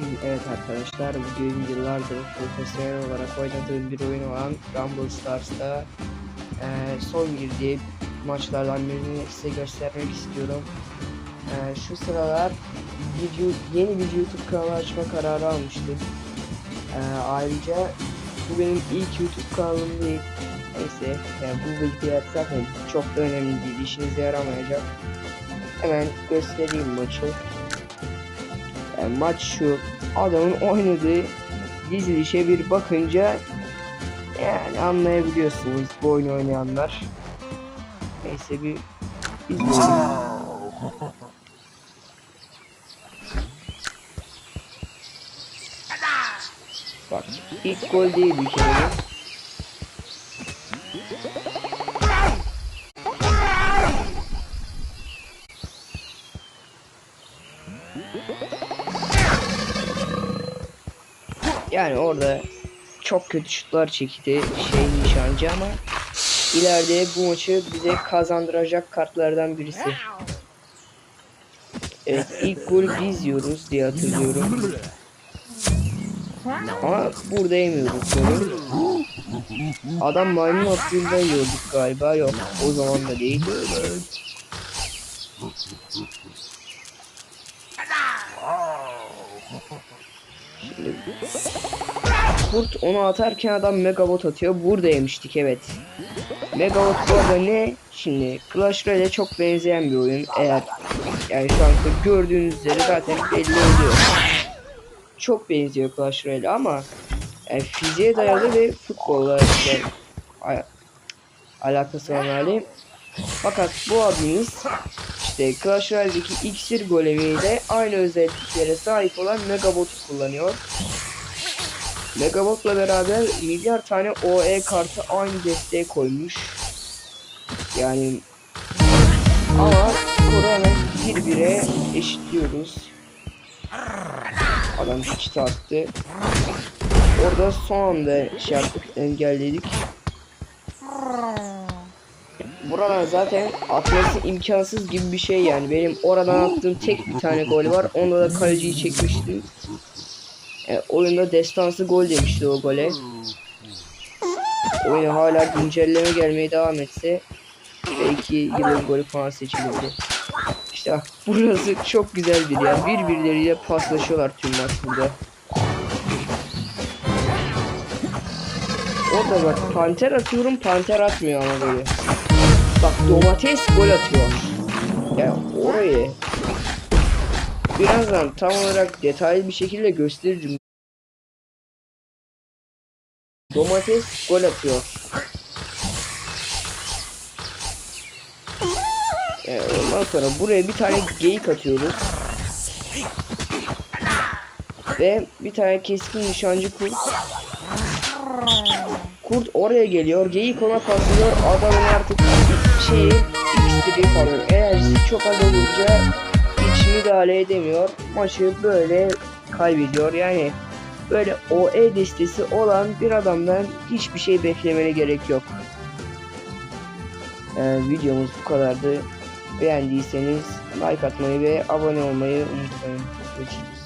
Evet arkadaşlar bugün yıllardır profesyonel olarak oynadığım bir oyun olan Rumble Stars'ta eee, son girdiğim maçlardan birini size göstermek istiyorum. Eee, şu sıralar video, yeni bir YouTube kanalı açma kararı almıştım. Eee, ayrıca bu benim ilk YouTube kanalım değil. Neyse yani bu bilgiler zaten çok da önemli değil işinize yaramayacak. Hemen göstereyim maçı. Yani maç şu. Adamın oynadığı dizilişe bir bakınca yani anlayabiliyorsunuz bu oyunu oynayanlar. Neyse bir izleyelim. Bak ilk gol değil bir kere. Yani orada çok kötü şutlar çekti şey nişancı ama ileride bu maçı bize kazandıracak kartlardan birisi. Evet ilk golü biz yiyoruz diye hatırlıyorum. Ama burada yemiyoruz golü. Adam maymun attığında yiyorduk galiba yok o zaman da değil. Şimdi Kurt onu atarken adam Megabot atıyor. Burada yemiştik evet. Megabot bu arada ne? Şimdi Clash Royale'e çok benzeyen bir oyun. Eğer yani şu anda gördüğünüz üzere zaten belli oluyor. Çok benziyor Clash Royale ama yani fiziğe dayalı ve futbolla işte al- alakası olan hali. Fakat bu abimiz işte Clash Royale'deki iksir golemiyle aynı özelliklere sahip olan Megabot'u kullanıyor. Megabot'la beraber milyar tane OE kartı aynı desteğe koymuş. Yani ama hemen bir bire eşitliyoruz. Adam hiç attı. Orada son anda şey yaptık engelledik. Buradan zaten atması imkansız gibi bir şey yani. Benim oradan attığım tek bir tane gol var. Onda da kaleciyi çekmiştim. E, oyunda destansı gol demişti o gole. Oyun hala güncelleme gelmeye devam etse belki yılın golü falan seçilirdi. İşte burası çok güzel bir yer. Birbirleriyle paslaşıyorlar tüm maç burada. Orada bak panter atıyorum panter atmıyor ama böyle. Bak domates gol atıyor. Yani orayı birazdan tam olarak detaylı bir şekilde göstereceğim. Domates gol atıyor. Evet, ondan sonra buraya bir tane geyik atıyoruz. Ve bir tane keskin nişancı kurt. Kurt oraya geliyor. Geyik ona patlıyor. Adamın artık şeyi X3 falan. Enerjisi çok az olunca hiç müdahale edemiyor. Maçı böyle kaybediyor. Yani böyle OE destesi olan bir adamdan hiçbir şey beklemene gerek yok. Ee, videomuz bu kadardı. Beğendiyseniz like atmayı ve abone olmayı unutmayın. Görüşürüz.